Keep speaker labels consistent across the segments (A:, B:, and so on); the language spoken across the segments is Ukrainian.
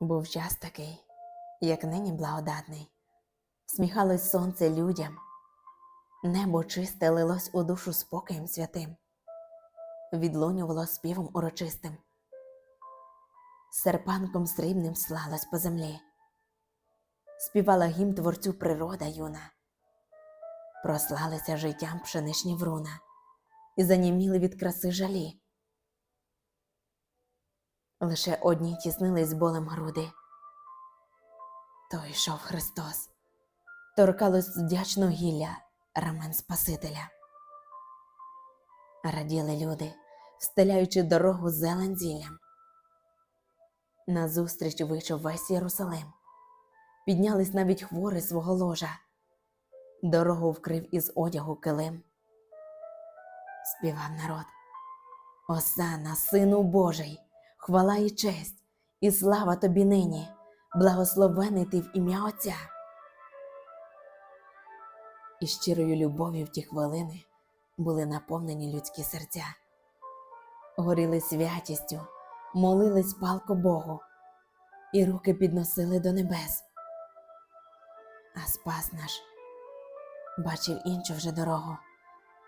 A: Був час такий, як нині благодатний, сміхалось сонце людям, небо чисте лилось у душу спокоєм святим, відлунювало співом урочистим, серпанком срібним слалось по землі, співала гімн творцю природа юна, прослалися життям пшеничні вруна, і заніміли від краси жалі. Лише одні тіснились болем груди. То йшов Христос, торкалось вдячно гілля рамен Спасителя. Раділи люди, встеляючи дорогу зелень зіллям. Назустріч вийшов весь Єрусалим, піднялись навіть хвори свого ложа, дорогу вкрив із одягу килим. Співав народ. Осана, Сину Божий, хвала і честь, і слава тобі нині, благословений ти в ім'я Отця. І щирою любов'ю в ті хвилини були наповнені людські серця, горіли святістю, молились палко Богу, і руки підносили до небес. А спас наш бачив іншу вже дорогу,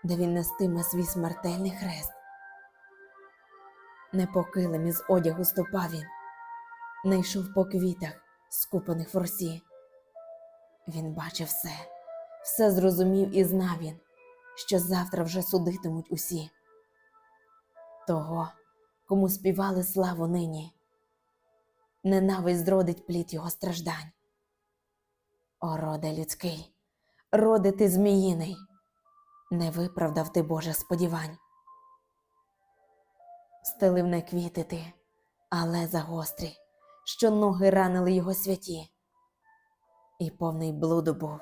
A: де він нестиме свій смертельний хрест. Не по із одягу ступав він, не йшов по квітах, скупаних в росі. Він бачив все, все зрозумів і знав він, що завтра вже судитимуть усі. Того, кому співали славу нині, ненависть зродить плід його страждань. О, роде людський, роде ти зміїний, не виправдав ти Божих сподівань стелив не квіти ти, але загострі, що ноги ранили його святі. І повний блуду був,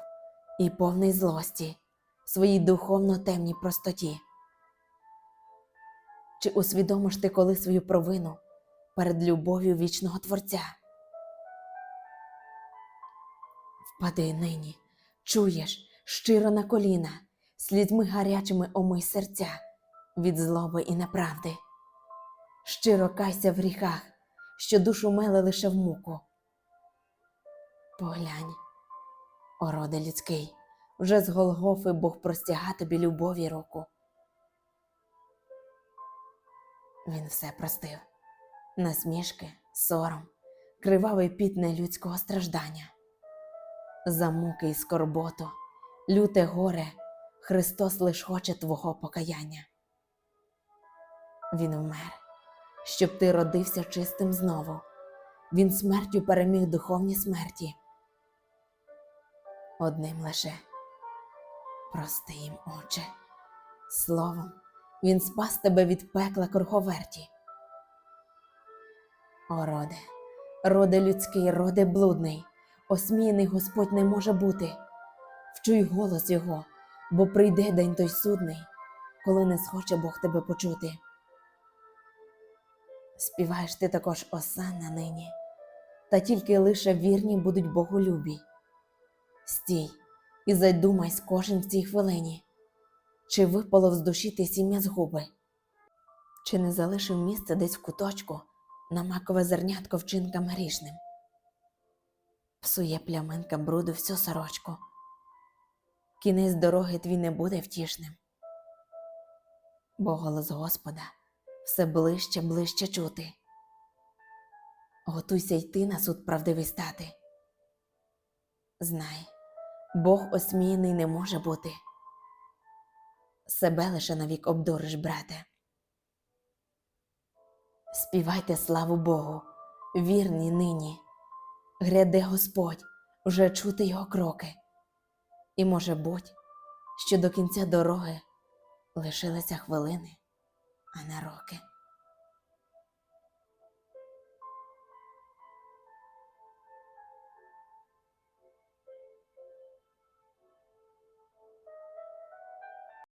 A: і повний злості, в своїй духовно темній простоті. Чи усвідомиш ти коли свою провину перед любов'ю вічного Творця? Впади нині, чуєш, щиро на коліна, слізьми гарячими омий серця від злоби і неправди щиро кайся в гріхах, що душу мели лише в муку. Поглянь, о роде людський, вже з Голгофи Бог простяга тобі любові руку. Він все простив, насмішки, сором, кривавий піт нелюдського страждання. За муки й скорботу, люте горе, Христос лиш хоче твого покаяння. Він вмер щоб ти родився чистим знову. Він смертю переміг духовні смерті. Одним лише прости їм, Отче, словом, Він спас тебе від пекла круговерті. О, роде, роде людський, роде блудний, осміяний Господь не може бути. Вчуй голос Його, бо прийде день той судний, коли не схоче Бог тебе почути. Співаєш ти також осанна нині, та тільки лише вірні будуть Боголюбі. Стій і задумайсь кожен в цій хвилині, чи випало з душі ти сім'я згуби, чи не залишив місце десь в куточку на макове зернятко вчинкам грішним. Псує пляминка бруду всю сорочку, кінець дороги твій не буде втішним, бо голос Господа все ближче, ближче чути. Готуйся йти на суд правдивий стати. Знай, Бог осміяний не може бути. Себе лише навік обдуриш, брате. Співайте славу Богу, вірні нині. Гряде Господь вже чути його кроки, і, може буть, що до кінця дороги лишилися хвилини а не роки.